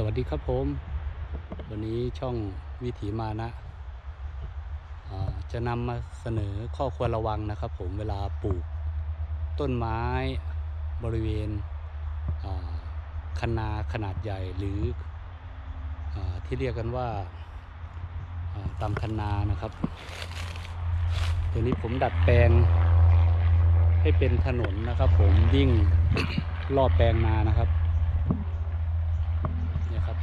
สวัสดีครับผม วันนี้ช่องวิถีมานะจะนำมาเสนอข้อควรระวังนะครับผมเวลาปลูก ต้นไม้บริเวณคันนาขนาดใหญ่หรืออที่เรียกกันว่าอ่าตามคันนานะครับ ตัวนี้ผมดัดแปลงให้เป็นถนนนะครับผมวิ่งรอบแปลงนานะครับเนี่ยครับ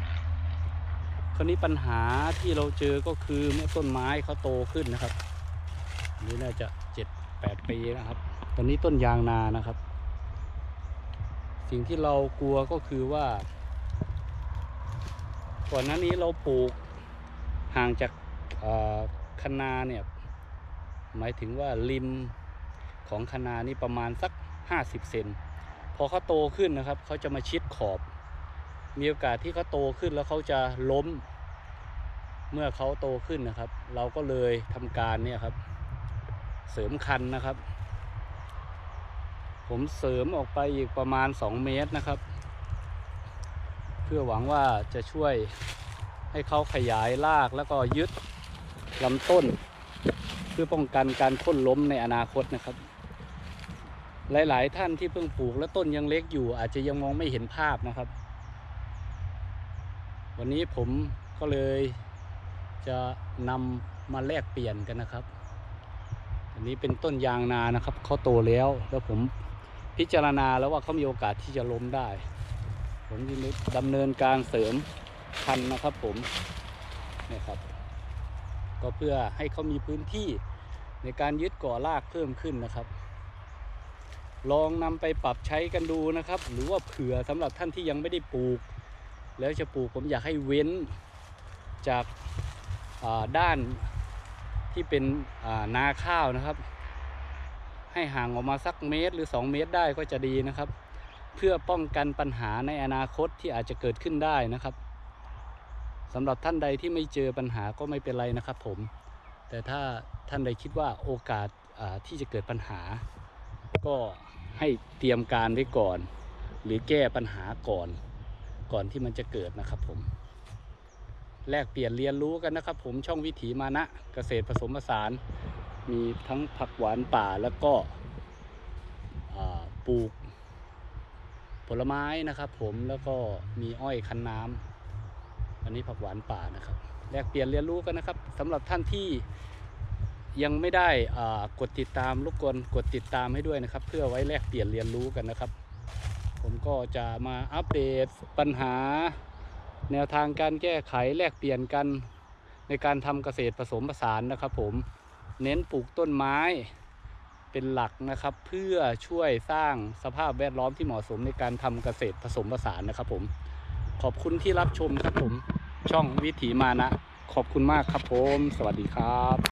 คราวนี้ปัญหาที่เราเจอก็คือเมื่อต้นไม้เขาโตขึ้นนะครับนนี้น่าจะเจ็ดแปดปีนะครับ ตอนนี้ต้นยางนานะครับ สิ่งที่เรากลัวก็คือว่า ก่อนหน้านี้เราปลูกห่างจากคะนาเนี่ย หมายถึงว่าริมของคะนานี่ประมาณสัก 50 เซนพอเขาโตขึ้นนะครับ เขาจะมาชิดขอบ มีโอกาสที่เขาโตขึ้นแล้วเขาจะล้ม เมื่อเขาโตขึ้นนะครับ เราก็เลยทำการเนี่ยครับ เสริมคันนะครับ ผมเสริมออกไปอีกประมาณ 2 เมตรนะครับ เพื่อหวังว่าจะช่วยให้เขาขยายรากแล้วก็ยึดลำต้น เพื่อป้องกันการค่นล้มในอนาคตนะครับ หลาย ๆ ท่านที่เพิ่งปลูกและต้นยังเล็กอยู่ อาจจะยังมองไม่เห็นภาพนะครับ วันนี้ผมก็เลยจะนำมาแลกเปลี่ยนกันนะครับ อันนี้เป็นต้นยางนานะครับเขาโตแล้วแล้วผมพิจารณาแล้วว่าเขามีโอกาสที่จะล้มได้ ผมจึงได้ดำเนินการเสริมพันธุ์นะครับผมนี่ครับ ก็เพื่อให้เขามีพื้นที่ในการยึดก่อรากเพิ่มขึ้นนะครับ ลองนำไปปรับใช้กันดูนะครับ หรือว่าเผื่อสำหรับท่านที่ยังไม่ได้ปลูก แล้วจะปลูกผมอยากให้เว้นจากาด้านที่เป็นานาข้าวนะครับ ให้ห่างออกมาสักเมตรหรือ 2 เมตรได้ก็จะดีนะครับ เพื่อป้องกันปัญหาในอนาคตที่อาจจะเกิดขึ้นได้นะครับสำหรับท่านใดที่ไม่เจอปัญหาก็ไม่เป็นไรนะครับผม แต่ถ้าท่านใดคิดว่าโอกาสาที่จะเกิดปัญหา ก็ให้เตรียมการไว้ก่อน หรือแก้ปัญหาก่อน ก่อนที่มันจะเกิดนะครับผม แลกเปลี่ยนเรียนรู้กันนะครับผมช่องวิถีมานะเกษตรผสมผสาน มีทั้งผักหวานป่าแล้วก็ปลูก ผลไม้นะครับผมแล้วก็มีอ้อยคันน้ำอันนี้ผักหวานป่านะครับแลกเปลี่ยนเรียนรู้กันนะครับสำหรับท่านที่ยังไม่ได้กดติดตามรบกวนกดติดตามให้ด้วยนะครับ เพื่อไว้แลกเปลี่ยนเรียนรู้กันนะครับ ผมก็จะมาอัปเดตปัญหา แนวทางการแก้ไขแลกเปลี่ยนกันในการทำเกษตรผสมผสานนะครับ ผมเน้นปลูกต้นไม้เป็นหลักนะครับ เพื่อช่วยสร้างสภาพแวดล้อมที่เหมาะสมในการทำเกษตรผสมผสานนะครับ ผมขอบคุณที่รับชมครับผมช่องวิถีมานะ ขอบคุณมากครับผม สวัสดีครับ